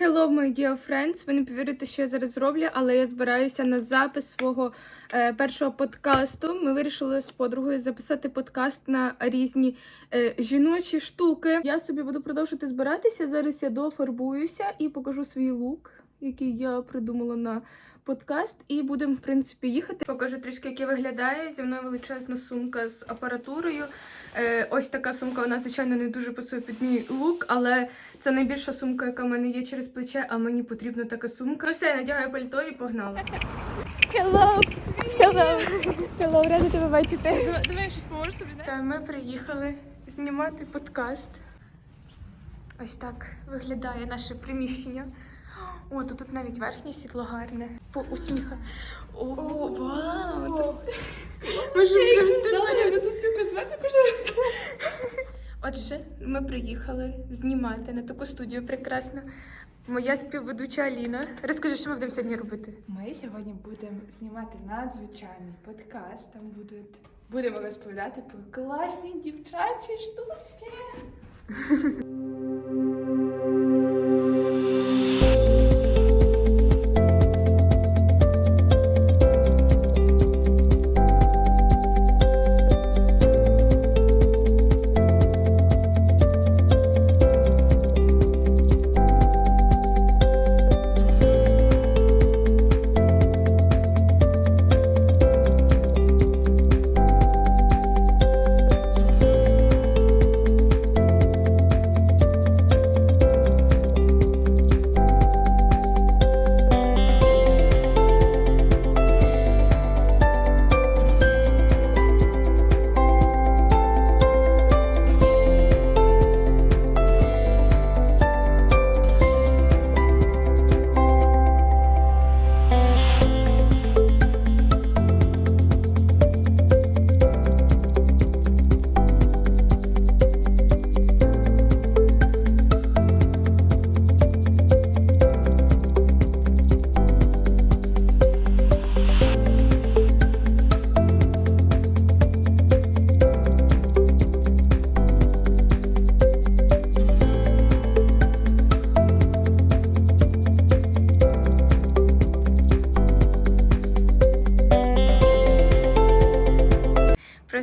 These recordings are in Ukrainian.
Hello, my dear friends! Ви не повірите, що я зараз зроблю, але я збираюся на запис свого е, першого подкасту. Ми вирішили з подругою записати подкаст на різні е, жіночі штуки. Я собі буду продовжувати збиратися. Зараз я дофарбуюся і покажу свій лук, який я придумала на подкаст. І будемо, в принципі, їхати. Покажу трішки, як я виглядає. Зі мною величезна сумка з апаратурою. Е, ось така сумка, вона, звичайно, не дуже пасує під мій лук, але це найбільша сумка, яка в мене є через плече, а мені потрібна така сумка. Ну все, я надягаю пальто і погнала. Hello! Hello! Hello, рада тебе бачити. Давай я щось поможу тобі, не? Та ми приїхали знімати подкаст. Ось так виглядає наше приміщення. О, тут, тут навіть верхнє світло гарне. По усміха. О, вау! тут- Може, прям знімати? буду цю косметику Отже, ми приїхали знімати на таку студію прекрасну. Моя співведуча Аліна. Розкажи, що ми будемо сьогодні робити? Ми сьогодні будемо знімати надзвичайний подкаст. Там будуть будемо розповідати про класні дівчачі штучки.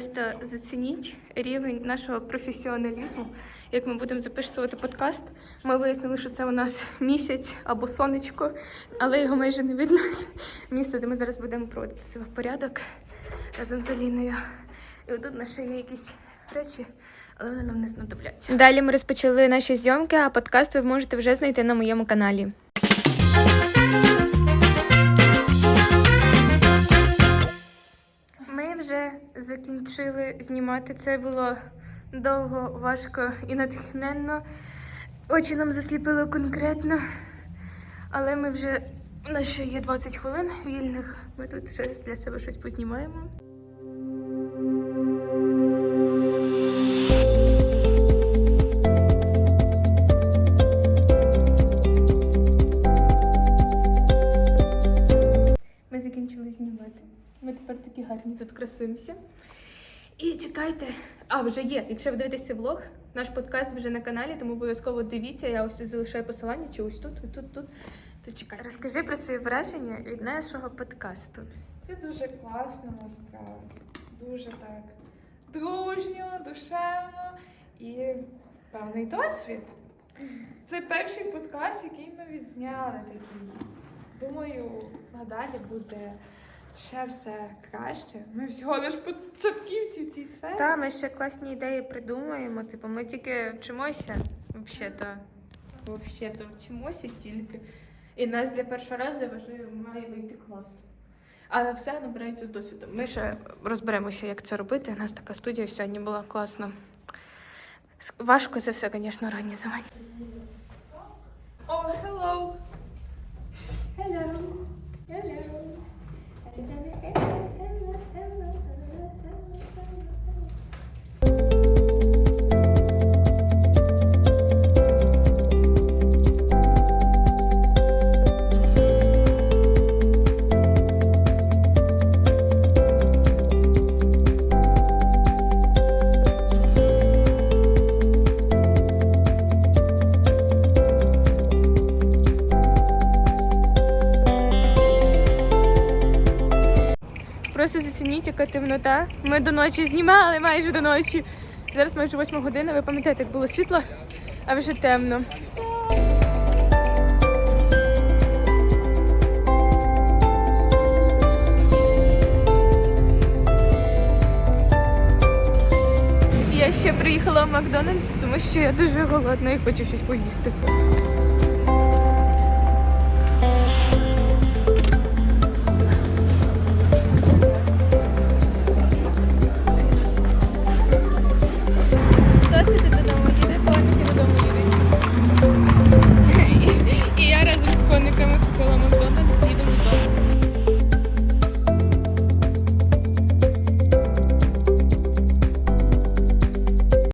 Просто зацініть рівень нашого професіоналізму, як ми будемо записувати подкаст. Ми вияснили, що це у нас місяць або сонечко, але його майже не видно. Місце, де ми зараз будемо проводити себе в порядок разом з Аліною. І отут наші є якісь речі, але вони нам не знадобляться. Далі ми розпочали наші зйомки, а подкаст ви можете вже знайти на моєму каналі. Вже закінчили знімати. Це було довго, важко і натхненно. Очі нам засліпило конкретно. Але ми вже у нас ще є 20 хвилин вільних. Ми тут щось для себе щось познімаємо. Ми тепер такі гарні тут красуємося. І чекайте, а вже є. Якщо ви дивитеся влог, наш подкаст вже на каналі, тому обов'язково дивіться. Я ось тут залишаю посилання, чи ось тут, ось тут, тут. То чекай. Розкажи про свої враження від нашого подкасту. Це дуже класно насправді. Дуже так дружньо, душевно і певний досвід. Це перший подкаст, який ми відзняли такий. Думаю, надалі буде ще все краще. Ми всього лиш початківці в цій сфері. Та, ми ще класні ідеї придумуємо. Типу, ми тільки вчимося, взагалі-то. Взагалі-то вчимося тільки. І нас для першого разу, я має вийти клас. Але все набирається з досвіду. Ми ще розберемося, як це робити. У нас така студія сьогодні була класна. Важко це все, звісно, організувати. Оцініть, яка темнота. Ми до ночі знімали майже до ночі. Зараз майже восьма година. Ви пам'ятаєте, як було світло, а вже темно. Я ще приїхала в Макдональдс, тому що я дуже голодна і хочу щось поїсти.